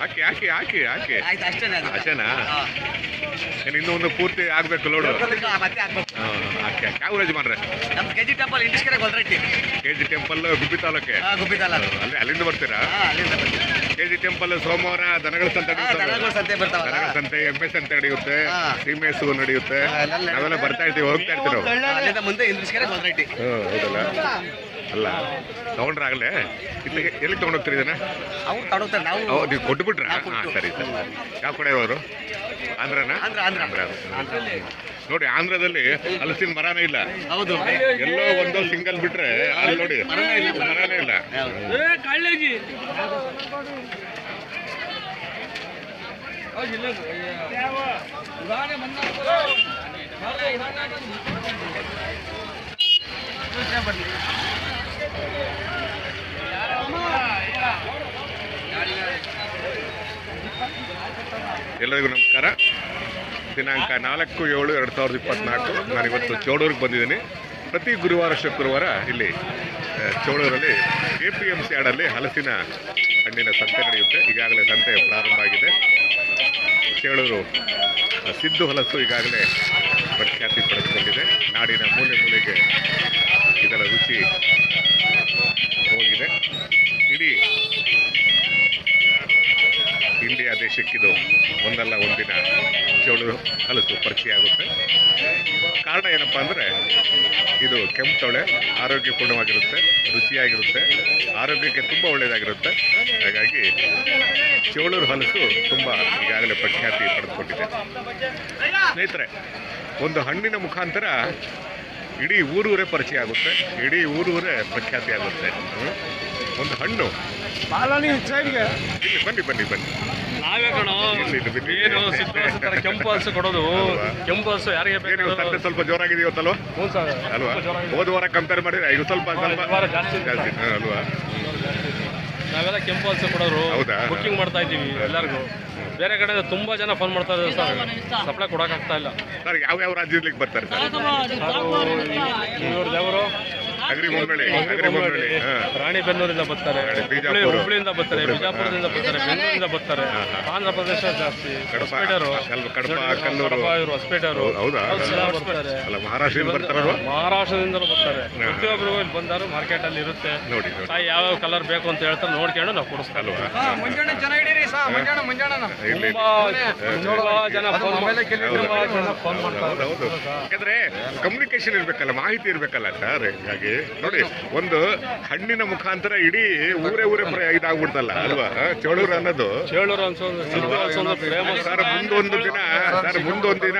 ಹಾಕಿ ಹಾಕಿ ಹಾಕಿ ಹಾಕಿ. ಆಯ್ತು ಅಷ್ಟೇನಾ ಅಷ್ಟೇನಾ. ಇನ್ನೂ ಒಂದು ಪೂರ್ತಿ ಆಗ್ಬೇಕು ಲೋಡು ಮತ್ತೆ ಹಾಕ್ಬೇಕು ಹಾ, ಹಾಕಿ ಹಾಕಿ. ಯಾವ ಮಾಡ್ರೆ ನಮ್ಮ ಕೆ ಜಿ ಟೆಂಪಲ್ ಇಂಡಿಸ್ಕರೆ ಗೊಲ್ರಟ್ಟಿ ಕೆ ಜಿ ಟೆಂಪಲ್ ಗುಬ್ಬಿ ತಾಲೂಕೆ? ಹಾ ಗುಬ್ಬಿದಲ್ಲ ಅದು ಅಲ್ಲಿ ಅಲ್ಲಿಂದ ಬರ್ತೀರಾ? ಅಲ್ಲಿಂದ ಬಂದಿದೆ. ಕೆ ಜಿ ಟೆಂಪಲ್ ಸೋಮವಾರ ದನಗಳ ಸಂತೆ? ದನಗಳ ಸಂತೆ ಎಂ ದನಗಳ ಸಂತೆ ಎಮ್ಮೆ ಸಂತೆ ನಡೆಯುತ್ತೆ ಸಿಮೆಸ್ ನಡೆಯುತ್ತೆ. ನಾವೆಲ್ಲ ಬರ್ತಾ ಇರ್ತೀವಿ ಹೋಗ್ತಾ ಇರ್ತೀವಿ ಮುಂದೆ ಇಂಡಿಸ್ಕೆರೆ ಗೊಲ್ರಟ್ಟಿ ಹ್ಮ್, ಹೌದಲ್ಲ? ಅಲ್ಲ ತಗೊಂಡ್ರಾಗಲೇ? ಇಲ್ಲಿಗೆ ಎಲ್ಲಿ ತಗೊಂಡೋಗ್ತೀರಿ ಇದನ್ನ? ಅವ್ರು ತಗೊಂಡೋಗ್ತಾರೆ ನಾವು ಓ ನೀವು ಕೊಟ್ಬಿಟ್ರ? ಹಾಂ ಕೊಟ್ಟು. ಸರಿ ಸರಿ. ಯಾವ ಕಡೆ ಅವರು? ಆಂಧ್ರನ? ಆಂಧ್ರ, ಆಂಧ್ರ. ನೋಡಿ ಆಂಧ್ರದಲ್ಲಿ ಹಲಸಿನ ಮರನೇ ಇಲ್ಲ. ಹೌದು. ಎಲ್ಲೋ ಒಂದೋ ಸಿಂಗಲ್ ಬಿಟ್ರೆ ಅಲ್ಲಿ ನೋಡಿ ಮರನೇ ಇಲ್ಲ. ಎಲ್ಲರಿಗೂ ನಮಸ್ಕಾರ. ದಿನಾಂಕ ನಾಲ್ಕು ಏಳು ಎರಡು ಸಾವಿರದ ಇಪ್ಪತ್ನಾಲ್ಕು. ನಾನು ಇವತ್ತು ಚೌಡೂರಿಗೆ ಬಂದಿದ್ದೀನಿ. ಪ್ರತಿ ಗುರುವಾರ, ಶುಕ್ರವಾರ ಇಲ್ಲಿ ಚೋಳೂರಲ್ಲಿ ಎ ಪಿ ಎಂ ಸಿ ಆಡಲ್ಲಿ ಹಲಸಿನ ಹಣ್ಣಿನ ಸಂತೆ ನಡೆಯುತ್ತೆ. ಈಗಾಗಲೇ ಸಂತೆ ಪ್ರಾರಂಭ ಆಗಿದೆ. ಚೇಳೂರು ಸಿದ್ದು ಹಲಸು ಈಗಾಗಲೇ ಪ್ರಖ್ಯಾತಿ ಪಡೆದುಕೊಂಡಿದೆ. ನಾಡಿನ ಮೂಲೆ ಮೂಲೆಗೆ ಇದರ ರುಚಿ ದೇಶಕ್ಕಿದು ಒಂದಲ್ಲ ಒಂದಿನ ಚೌಳು ಹಲಸು ಪರಿಚಯ ಆಗುತ್ತೆ ಕಾರಣ ಏನಪ್ಪ ಅಂದರೆ, ಇದು ಕೆಂಪು ತೊಳೆ ಆರೋಗ್ಯಪೂರ್ಣವಾಗಿರುತ್ತೆ, ರುಚಿಯಾಗಿರುತ್ತೆ, ಆರೋಗ್ಯಕ್ಕೆ ತುಂಬ ಒಳ್ಳೆಯದಾಗಿರುತ್ತೆ. ಹಾಗಾಗಿ ಚೌಳೂರು ಹಲಸು ತುಂಬ ಈಗಾಗಲೇ ಪ್ರಖ್ಯಾತಿ ಪಡೆದುಕೊಂಡಿದೆ. ಸ್ನೇಹಿತರೆ, ಒಂದು ಹಣ್ಣಿನ ಮುಖಾಂತರ ಇಡೀ ಊರೂರೇ ಪರಿಚಯ ಆಗುತ್ತೆ ಇಡೀ ಊರೂರೇ ಪ್ರಖ್ಯಾತಿ ಆಗುತ್ತೆ. ಒಂದು ಹಣ್ಣು. ಇಲ್ಲಿ ಬನ್ನಿ ಬನ್ನಿ ಬನ್ನಿ. ನಾವೇ ಕಣೋ ಇಲ್ಲಿ ಇದು ಬಿಟ್ಟು ಏನು ಹಸು ತರ ಕೆಂಪು ಹಸು ಕೊಡೋದು? ಕೆಂಪು ಹಸು ಯಾರಿಗೆ ಏನು ಬೇಕು ಸ್ವಲ್ಪ ಜೋರಾಗಿದೆ ಇವತ್ತಲ್ವ? ಹ್ಞೂ ಸರ್ ಅಲ್ವಾ. ಹೋದ ವಾರ ಕಂಪೇರ್ ಮಾಡಿದ್ರೆ ಇದು ಸ್ವಲ್ಪ ಸ್ವಲ್ಪ ವಾರ ಜಾಸ್ತಿ ಇದೆ. ಜಾಸ್ತಿ ಹಾ, ಅಲ್ವಾ? ನಾವೆಲ್ಲ ಕೆಂಪು ಹಸು ಕೊಡೋರು. ಹೌದಾ? ಬುಕ್ಕಿಂಗ್ ಮಾಡ್ತಾ ಇದ್ದೀವಿ ಎಲ್ಲರಿಗೂ. ಬೇರೆ ಕಡೆ ತುಂಬಾ ಜನ ಫೋನ್ ಮಾಡ್ತಾ ಇದ್ದಾರೆ ಸರ್. ಸಪ್ಲೈ ಕೊಡಕ್ಕಾಗ್ತಾ ಇಲ್ಲ. ಸರ್ ಯಾವ ಯಾವ ರಾಜ್ಯದಲ್ಲಿ ಬರ್ತಾರೆ? ಸರ್ ರಾಣಿಬೆನ್ನೂರಿಂದ ಬರ್ತಾರೆ ರಾಣಿ- ಬೆನ್ನೂರಿಂದ ಬರ್ತಾರೆ ಹುಬ್ಳಿಯಿಂದ ಬರ್ತಾರೆ ಬಿಜಾಪುರದಿಂದ ಬರ್ತಾರೆ ಬೆಂಗಳೂರಿಂದ ಬರ್ತಾರೆ. ಆಂಧ್ರ ಪ್ರದೇಶ ಜಾಸ್ತಿ ಹೊಸಪೇಟರು ಮಹಾರಾಷ್ಟ್ರದಿಂದ ಮಹಾರಾಷ್ಟ್ರದಿಂದಲೂ ಬರ್ತಾರೆ. ಪ್ರತಿಯೊಬ್ಬರು ಇಲ್ಲಿ ಬಂದಾರು ಮಾರ್ಕೆಟ್ ಅಲ್ಲಿ ಇರುತ್ತೆ. ನೋಡಿ ಯಾವ ಕಲರ್ ಬೇಕು ಅಂತ ಹೇಳ್ತಾರೆ ನೋಡ್ಕೊಂಡು ನಾವು ಕೊಡಿಸ್ತಾ ಅಲ್ವಾ? ಜನ ಹಿಡೀರಿ ಸಾ ಮುಂಜಾನೆ ಮುಂಜಾನೆ ಇಲ್ಲಿ. ತುಂಬಾ ತುಂಬಾ ಜನ ಫೋನ್ ತುಂಬಾ ಫೋನ್ ಮಾಡ್ತಾರೆ. ಹೌದು ಯಾಕಂದ್ರೆ ಕಮ್ಯುನಿಕೇಶನ್ ಇರ್ಬೇಕಲ್ಲ ಮಾಹಿತಿ ಇರ್ಬೇಕಲ್ಲ ಸರ್ ಹೀಗಾಗಿ ನೋಡಿ ಒಂದು ಹಣ್ಣಿನ ಮುಖಾಂತರ ಇಡೀ ಊರೇ ಊರೇ ಪ್ರಯ ಇದಾಗ್ಬಿಡ್ತಲ್ಲ ಅಲ್ವಾ? ಚೋಳೂರು ಅನ್ನೋದು. ಸರ್ ಮುಂದೊಂದು ದಿನ ಸರ್ ಮುಂದೊಂದು ದಿನ